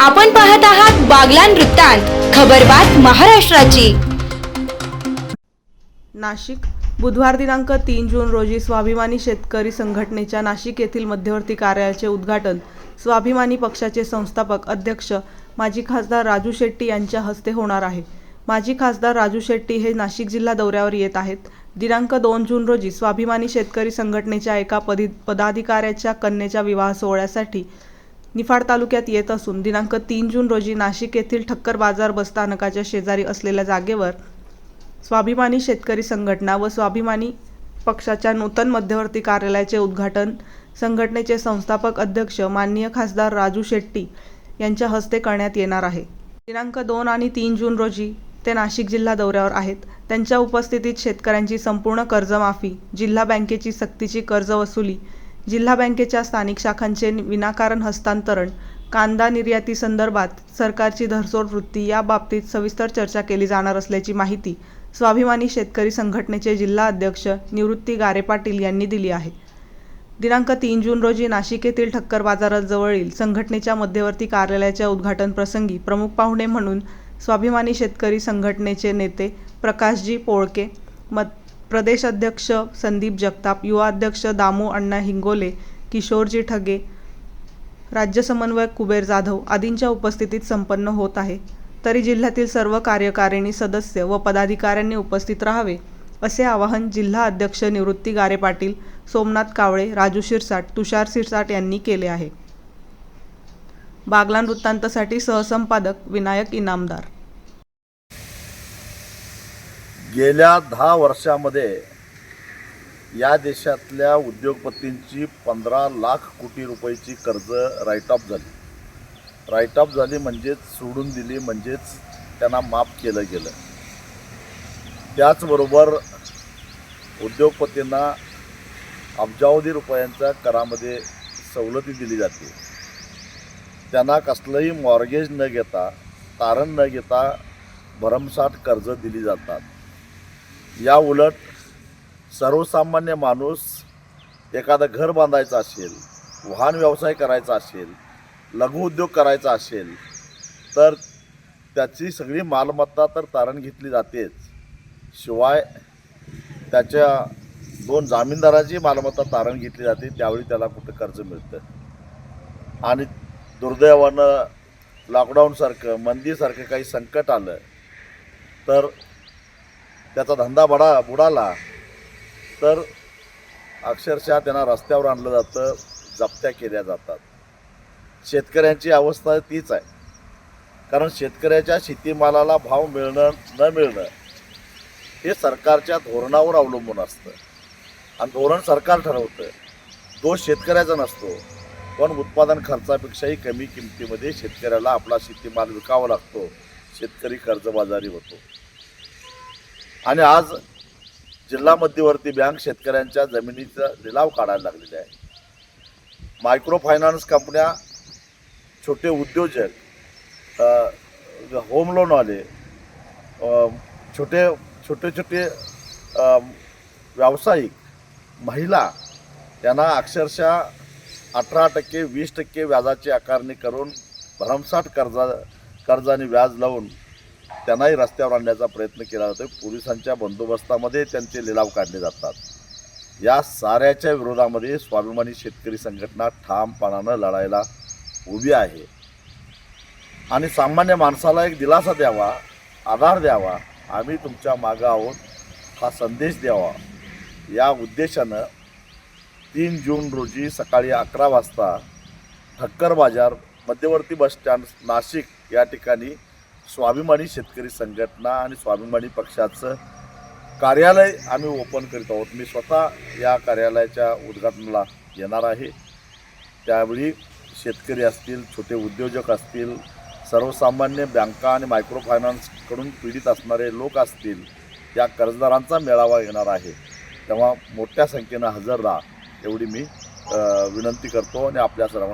आपण पाहत आहात बागलान वृत्तांत खबरबात महाराष्ट्राची. नाशिक बुधवार दिनांक तीन जून रोजी स्वाभिमानी शेतकरी संघटनेच्या नाशिक येथील मध्यवर्ती कार्यालयाचे उद्घाटन. स्वाभिमानी पक्षाचे संस्थापक अध्यक्ष माजी खासदार राजू शेट्टी यांच्या हस्ते होणार आहे. माजी खासदार राजू शेट्टी हे नाशिक जिल्हा दौऱ्यावर येत आहेत. दिनांक दोन जून रोजी स्वाभिमानी शेतकरी संघटनेच्या एका पदी पदाधिकाऱ्याच्या कन्येच्या विवाह सोहळ्यासाठी निफाड तालुक्यात येत असून दिनांक तीन जून रोजी नाशिक येथील ठक्कर बाजार बसस्थानकाच्या शेजारी असलेल्या जागेवर स्वाभिमानी शेतकरी संघटना व स्वाभिमानी पक्षाच्या नूतन मध्यवर्ती कार्यालयाचे उद्घाटन संघटनेचे संस्थापक अध्यक्ष माननीय खासदार राजू शेट्टी यांच्या हस्ते करण्यात येणार आहे. दिनांक दोन आणि तीन जून रोजी ते नाशिक जिल्हा दौऱ्यावर आहेत. त्यांच्या उपस्थितीत शेतकऱ्यांची संपूर्ण कर्जमाफी जिल्हा बँकेची सक्तीची कर्ज वसुली जिल्हा बँकेच्या स्थानिक शाखांचे विनाकारण हस्तांतरण कांदा निर्याती संदर्भात सरकारची धरसोड वृत्ती या बाबतीत सविस्तर चर्चा केली जाणार असल्याची माहिती स्वाभिमानी शेतकरी संघटनेचे जिल्हा अध्यक्ष निवृत्ती गारे पाटील यांनी दिली आहे. दिनांक तीन जून रोजी नाशिक येथील ठक्कर बाजाराजवळील संघटनेच्या मध्यवर्ती कार्यालयाच्या उद्घाटन प्रसंगी प्रमुख पाहुणे म्हणून स्वाभिमानी शेतकरी संघटनेचे नेते प्रकाशजी पोळके मत प्रदेश अध्यक्ष संदीप जगताप युवा अध्यक्ष दामू अण्णा हिंगोले किशोरजी ठगे राज्य समन्वयक कुबेर जाधव आदींच्या उपस्थितीत संपन्न होत आहे. तरी जिल्ह्यातील सर्व कार्यकारिणी सदस्य व पदाधिकाऱ्यांनी उपस्थित राहावे असे आवाहन जिल्हा अध्यक्ष निवृत्ती गारे पाटील सोमनाथ कावळे राजू शिरसाट तुषार शिरसाट यांनी केले आहे. बागलान वृत्तांतसाठी सहसंपादक विनायक इनामदार. गेल्या दहा वर्षामध्ये या देशातल्या उद्योगपतींची पंधरा लाख कोटी रुपयाची कर्ज राईट ऑफ झाली. राईट ऑफ झाली म्हणजेच सोडून दिली म्हणजेच त्यांना माफ केलं गेलं. त्याचबरोबर उद्योगपतींना अब्जावधी रुपयांच्या करामध्ये सवलती दिली जाते. त्यांना कसलंही मॉर्गेज न घेता तारण न घेता भरमसाठ कर्ज दिली जातात. या उलट सर्वसामान्य माणूस एखादं घर बांधायचं असेल वाहन व्यवसाय करायचा असेल लघुउद्योग करायचा असेल तर त्याची सगळी मालमत्ता तर तारण घेतली जातेच. शिवाय त्याच्या दोन जामीनदाराची मालमत्ता तारण घेतली जाते त्यावेळी त्याला कुठं कर्ज मिळतं. आणि दुर्दैवानं लॉकडाऊनसारखं मंदीसारखं काही संकट आलं तर त्याचा धंदा बडा बुडाला तर अक्षरशः त्यांना रस्त्यावर आणलं जातं जप्त्या केल्या जातात. शेतकऱ्यांची अवस्था तीच आहे. कारण शेतकऱ्याच्या शेतीमालाला भाव मिळणं न मिळणं हे सरकारच्या धोरणावर अवलंबून असतं. आणि धोरण सरकार ठरवतं. दोष शेतकऱ्याचा नसतो पण उत्पादन खर्चापेक्षाही कमी किमतीमध्ये शेतकऱ्याला आपला शेतीमाल विकावा लागतो. शेतकरी कर्जबाजारी होतो. आणि आज जिल्हा मध्यवर्ती बँक शेतकऱ्यांच्या जमिनीचा लिलाव काढायला लागलेला आहे. मायक्रो फायनान्स कंपन्या छोटे उद्योजक होम लोनवाले छोटे छोटे छोटे व्यावसायिक महिला यांना अक्षरशः अठरा टक्के वीस टक्के व्याजाची आकारणी करून भरमसाठ कर्जा कर्जाने व्याज लावून त्यांनाही रस्त्यावर आणण्याचा प्रयत्न केला जातो पोलिसांच्या बंदोबस्तामध्ये त्यांचे लिलाव काढले जातात. या साऱ्याच्या विरोधामध्ये स्वाभिमानी शेतकरी संघटना ठामपणानं लढायला उभी आहे. आणि सामान्य माणसाला एक दिलासा द्यावा आधार द्यावा आम्ही तुमच्या मागं आहोत हा संदेश द्यावा. या उद्देशानं तीन जून रोजी सकाळी अकरा वाजता ठक्कर बाजार मध्यवर्ती बस स्टँड नाशिक या ठिकाणी स्वाभिमानी शेतकरी संघटना आणि स्वाभिमानी पक्षाचं कार्यालय आम्ही ओपन करीत आहोत. मी स्वतः या कार्यालयाच्या उद्घाटनाला येणार आहे. त्यावेळी शेतकरी असतील छोटे उद्योजक असतील सर्वसामान्य बँका आणि मायक्रो फायनान्सकडून पीडित असणारे लोक असतील या कर्जदारांचा मेळावा येणार आहे. तेव्हा मोठ्या संख्येनं हजर राहा एवढी मी विनंती करतो आणि आपल्या सर्वांना